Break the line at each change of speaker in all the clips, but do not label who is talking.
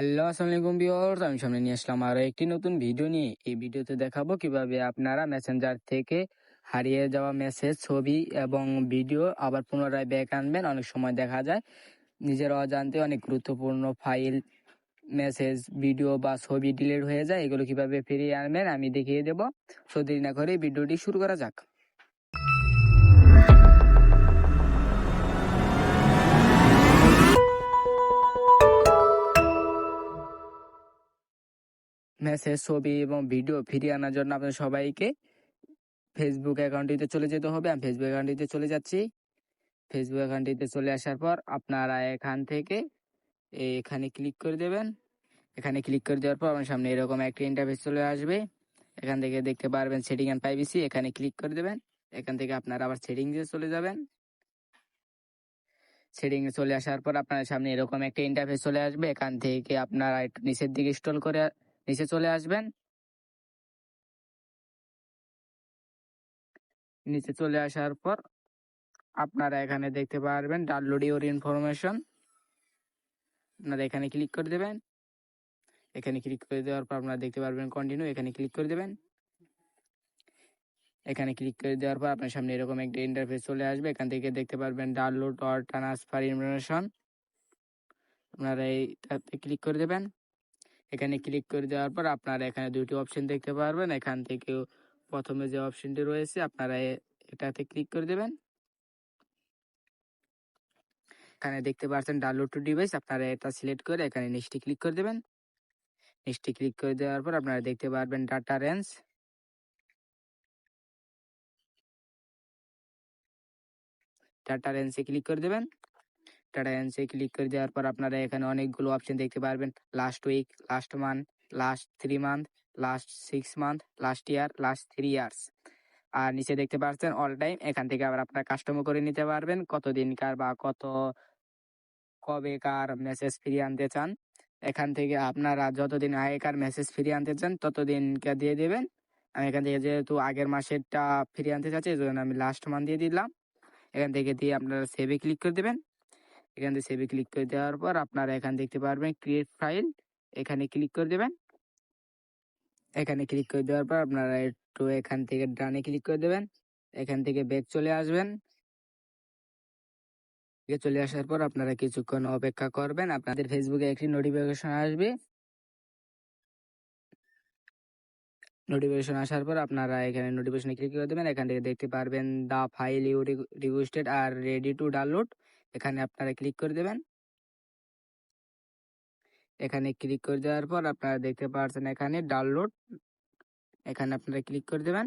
Hello, আসসালামু আলাইকুম viewers. আমি সামনে নিয়ে আসলাম আরও একটি নতুন ভিডিও নিয়ে। এই ভিডিওতে দেখাবো কীভাবে আপনারা মেসেঞ্জার থেকে হারিয়ে যাওয়া মেসেজ ছবি এবং ভিডিও আবার পুনরায় ব্যাক আনবেন। অনেক সময় দেখা যায় নিজের অজান্তে অনেক গুরুত্বপূর্ণ ফাইল মেসেজ ভিডিও বা ছবি ডিলিট হয়ে যায়। এগুলো কীভাবে ফিরিয়ে আনবেন আমি দেখিয়ে দেবো। সো দেরি না করে ভিডিওটি শুরু করা যাক। মেসেজ, ছবি এবং ভিডিও ফিরিয়ে আনার জন্য আপনাদের সবাইকে ফেসবুক অ্যাকাউন্টটিতে চলে যেতে হবে। আমি ফেসবুক অ্যাকাউন্টটিতে চলে যাচ্ছি। ফেসবুক অ্যাকাউন্টটিতে চলে আসার পর আপনারা এখান থেকে এখানে ক্লিক করে দেবেন। এখানে ক্লিক করে দেওয়ার পর আমার সামনে এরকম একটা ইন্টারফেস চলে আসবে। এখান থেকে দেখতে পারবেন সেটিং অ্যান্ড প্রাইভেসি এখানে ক্লিক করে দেবেন। এখান থেকে আপনারা আবার সেটিংসে চলে যাবেন। সেটিং চলে আসার পর আপনার সামনে এরকম একটা ইন্টারফেস চলে আসবে। এখান থেকে আপনারা একটু নিচের দিকে স্টল করে নিচে চলে আসবেন। নিচে চলে আসার পর আপনারা এখানে দেখতে পারবেন ডাউনলোড ইউর ইনফরমেশন আপনারা এখানে ক্লিক করে দেবেন। এখানে ক্লিক করে দেওয়ার পর আপনারা দেখতে পারবেন কন্টিনিউ এখানে ক্লিক করে দেবেন। এখানে ক্লিক করে দেওয়ার পর আপনার সামনে এরকম একটা ইন্টারফেস চলে আসবে। এখান থেকে দেখতে পারবেন ডাউনলোড অর ট্রান্সফার ইনফরমেশন আপনারা এইটাতে ক্লিক করে দেবেন। এখানে ক্লিক করে দেওয়ার পর আপনারা এখানে দুটি অপশন দেখতে পারবেন। এখান থেকে প্রথমে যে অপশনটি রয়েছে, আপনারা এটাতে ক্লিক করে দেবেন। এখানে দেখতে পাচ্ছেন ডাউনলোড টু ডিভাইস আপনারা এটা সিলেক্ট করে এখানে নিচটি ক্লিক করে দেবেন। নিচটি ক্লিক করে দেওয়ার পর আপনারা দেখতে পারবেন ডাটা রেঞ্জ ডাটা রেঞ্জে ক্লিক করে দেবেন। রেঞ্জে ক্লিক করে দেওয়ার পর আপনারা এখানে অনেকগুলো অপশন দেখতে পারবেন। Last week last month last three month last six month last year last three years আর নিচে দেখতে পাচ্ছেন অল টাইম এখান থেকে আবার আপনারা কাস্টমার করে নিতে পারবেন। কত দিনকার বা কত কবেকার মেসেজ ফিরিয়ে আনতে চান। এখান থেকে আপনারা যতদিন আগেকার মেসেজ ফিরিয়ে আনতে চান, ততদিনকে দিয়ে দেবেন। আমি এখান থেকে যেহেতু আগের মাসেরটা ফিরিয়ে আনতে চাচ্ছি এই জন্য আমি লাস্ট মান্থ দিয়ে দিলাম। এখান থেকে দিয়ে আপনারা সেভে ক্লিক করে দেবেন। এখান থেকে সেভে ক্লিক করে দেওয়ার পর আপনারা এখান দেখতে পারবেন ক্রিয়েট ফাইল এখানে ক্লিক করে দেবেন। এখানে ক্লিক করে দেওয়ার পর আপনারা একটু এখান থেকে ডানে ক্লিক করে দেবেন। এখান থেকে ব্যাক চলে আসবেন। চলে আসার পর আপনারা কিছুক্ষণ অপেক্ষা করবেন। আপনাদের ফেসবুকে একটি নোটিফিকেশন আসবে। নোটিফিকেশন আসার পর আপনারা এখানে নোটিফিকেশনে ক্লিক করে দেবেন। এখান থেকে দেখতে পারবেন the file you requested are ready to download এখানে আপনারা ক্লিক করে দেবেন। এখানে ক্লিক করে দেওয়ার পর আপনারা দেখতে পাচ্ছেন এখানে ডাউনলোড এখানে আপনারা ক্লিক করে দেবেন।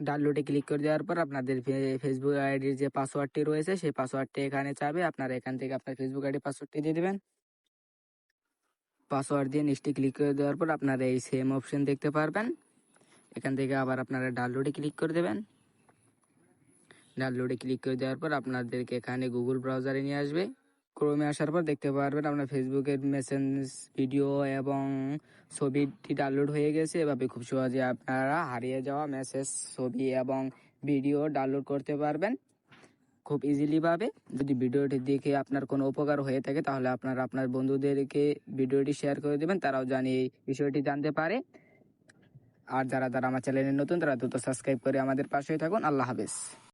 ডাউনলোডে ক্লিক করে দেওয়ার পর আপনাদের ফেসবুক আইডির যে পাসওয়ার্ডটি রয়েছে, সেই পাসওয়ার্ডটি এখানে চাবে। আপনারা এখান থেকে আপনার ফেসবুক আইডি পাসওয়ার্ডটি দিয়ে দেবেন। পাসওয়ার্ড দিয়ে নিচটি ক্লিক করে দেওয়ার পর আপনারা এই সেম অপশন দেখতে পারবেন। এখান থেকে আবার আপনারা ডাউনলোডে ক্লিক করে দেবেন। ডাউনলোডে ক্লিক করে দেওয়ার পর আপনাদেরকে এখানে গুগল ব্রাউজারে নিয়ে আসবে। ক্রোমে আসার পর দেখতে পারবেন আপনার ফেসবুকের মেসেঞ্জ ভিডিও এবং ছবিটি ডাউনলোড হয়ে গেছে। এভাবে খুব সহজে আপনারা হারিয়ে যাওয়া মেসেজ ছবি এবং ভিডিও ডাউনলোড করতে পারবেন। খুব ইজিলিভাবে যদি ভিডিওটি দেখে আপনার কোনো উপকার হয়ে থাকে, তাহলে আপনারা আপনার বন্ধুদেরকে ভিডিওটি শেয়ার করে দেবেন। তারাও জানি এই বিষয়টি জানতে পারে। আর যারা যারা আমার চ্যানেলে নতুন, তারা দ্রুত সাবস্ক্রাইব করে আমাদের পাশে থাকুন। আল্লাহ হাফেজ।